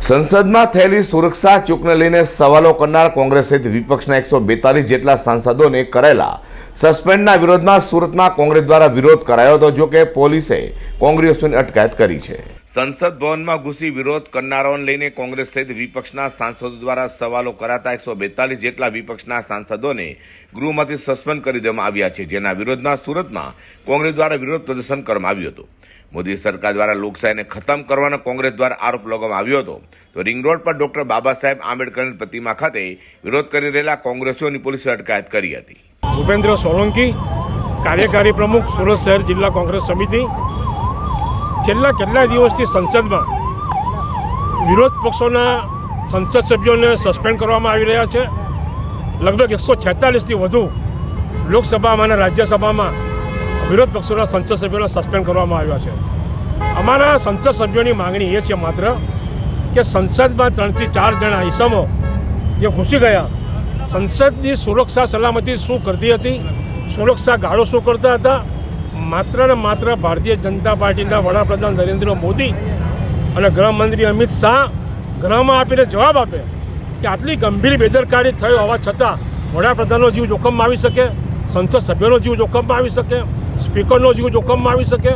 સંસદમાં થયેલી સુરક્ષા ચૂકને લઈને સવાલો કરનાર કોંગ્રેસ સહિત વિપક્ષના એકસો બેતાલીસ જેટલા સાંસદોને કરેલા સસ્પેન્ડના વિરોધમાં સુરતમાં કોંગ્રેસ દ્વારા વિરોધ કરાયો હતો, જો કે પોલીસે કોંગ્રેસોની અટકાયત કરી છે. સંસદ ભવનમાં ઘૂસી વિરોધ કરનારાઓને લઈને કોંગ્રેસ સહિત વિપક્ષના સાંસદો દ્વારા સવાલો કરાતા એકસો બેતાલીસ જેટલા વિપક્ષના સાંસદોને ગૃહમાંથી સસ્પેન્ડ કરી દેવામાં આવ્યા છે, જેના વિરોધમાં સુરતમાં કોંગ્રેસ દ્વારા વિરોધ પ્રદર્શન કરવામાં આવ્યું હતું. મોદી સરકાર દ્વારા લોકશાહીને ખતમ કરવાનો કોંગ્રેસ દ્વારા આરોપ લગાવવામાં આવ્યો હતો. તો રિંગ રોડ પર ડોક્ટર બાબા સાહેબ આંબેડકરની પ્રતિમા ખાતે વિરોધ કરી રહેલા કોંગ્રેસીઓની પોલીસે અટકાયત કરી હતી. ભૂપેન્દ્ર સોલંકી, કાર્યકારી પ્રમુખ, સુરત શહેર જિલ્લા કોંગ્રેસ સમિતિ. છેલ્લા કેટલા દિવસથી સંસદમાં વિરોધ પક્ષોના સંસદ સભ્યોને સસ્પેન્ડ કરવામાં આવી રહ્યા છે. લગભગ એકસો છેતાલીસથી વધુ લોકસભામાં અને રાજ્યસભામાં વિરોધ પક્ષોના સંસદ સભ્યોને સસ્પેન્ડ કરવામાં આવ્યા છે. અમારા સંસદ સભ્યોની માંગણી એ છે માત્ર કે સંસદમાં ત્રણથી ચાર જણા ઈસમો જે ઘૂસી ગયા, સંસદની સુરક્ષા સલામતી શું કરતી હતી, સુરક્ષા ગાળો શું કરતા હતા, માત્ર ને માત્ર ભારતીય જનતા પાર્ટીના વડાપ્રધાન નરેન્દ્ર મોદી અને ગૃહમંત્રી અમિત શાહ ગૃહમાં આપીને જવાબ આપે કે આટલી ગંભીર બેદરકારી થઈ હોવા છતાં વડાપ્રધાનનો જીવ જોખમમાં આવી શકે, સંસદ સભ્યોનો જીવ જોખમમાં આવી શકે. સ્પીકરનો જીવ જોખમમાં આવી શકે.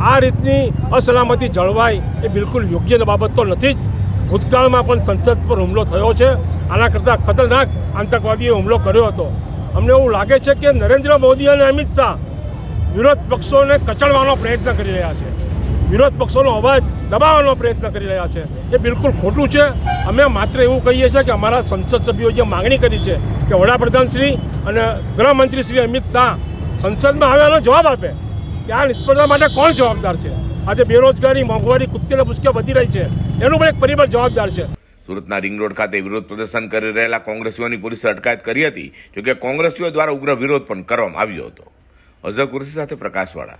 આ રીતની અસલામતી જળવાય એ બિલકુલ યોગ્ય બાબત તો નથી જ. ભૂતકાળમાં પણ સંસદ પર હુમલો થયો છે. આના કરતાં ખતરનાક આતંકવાદીએ હુમલો કર્યો હતો. અમને એવું લાગે છે કે નરેન્દ્ર મોદી અને અમિત શાહ વિરોધ પક્ષોને કચડવાનો પ્રયત્ન કરી રહ્યા છે. વિરોધ પક્ષોનો અવાજ દબાવવાનો પ્રયત્ન કરી રહ્યા છે. એ બિલકુલ ખોટું છે. અમે માત્ર એવું કહીએ છીએ કે અમારા સંસદ સભ્યોએ જે માગણી કરી છે કે વડાપ્રધાન શ્રી અને ગૃહમંત્રી શ્રી અમિત શાહ સંસદમાં હવે આનો જવાબ આપે. કે આ નિષ્ફળતા માટે કોણ જવાબદાર છે? આજે બેરોજગારી, મોંઘવારી કુદકે ને વધી રહી છે. એનું પણ એક પરિબળ જવાબદાર છે. સુરતના રિંગ રોડ ખાતે વિરોધ પ્રદર્શન કરી રહેલા કોંગ્રેસીઓની પોલીસે અટકાયત કરી હતી, જોકે કોંગ્રેસીઓ દ્વારા ઉગ્ર વિરોધ પણ કરવામાં આવ્યો હતો. અઝર કુરશી સાથે પ્રકાશવાળા.